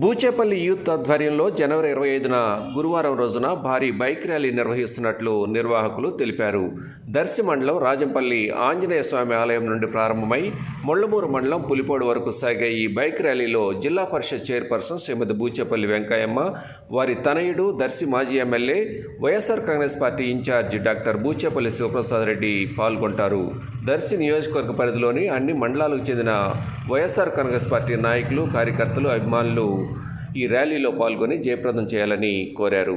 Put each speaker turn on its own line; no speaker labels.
Boochepalli youth ఆధ్వర్యంలో జనవరి ఇరవై ఐదున గురువారం రోజున భారీ బైక్ ర్యాలీ నిర్వహిస్తున్నట్లు నిర్వాహకులు తెలిపారు. దర్శి మండలం రాజంపల్లి ఆంజనేయ స్వామి ఆలయం నుండి ప్రారంభమై ముళ్ళమూరు మండలం పులిపోడు వరకు సాగే ఈ బైక్ ర్యాలీలో జిల్లా పరిషత్ చైర్పర్సన్ శ్రీమతి బూచేపల్లి వెంకయ్యమ్మ వారి తనయుడు దర్శి మాజీ MLA YSR Congress party incharge doctor Buchepalli Sivaprasad Reddy పాల్గొంటారు. దర్శి నియోజకవర్గ పరిధిలోని అన్ని మండలాలకు చెందిన వైఎస్ఆర్ కాంగ్రెస్ పార్టీ నాయకులు కార్యకర్తలు అభిమానులు ఈ ర్యాలీలో పాల్గొని జయప్రదం చేయాలని కోరారు.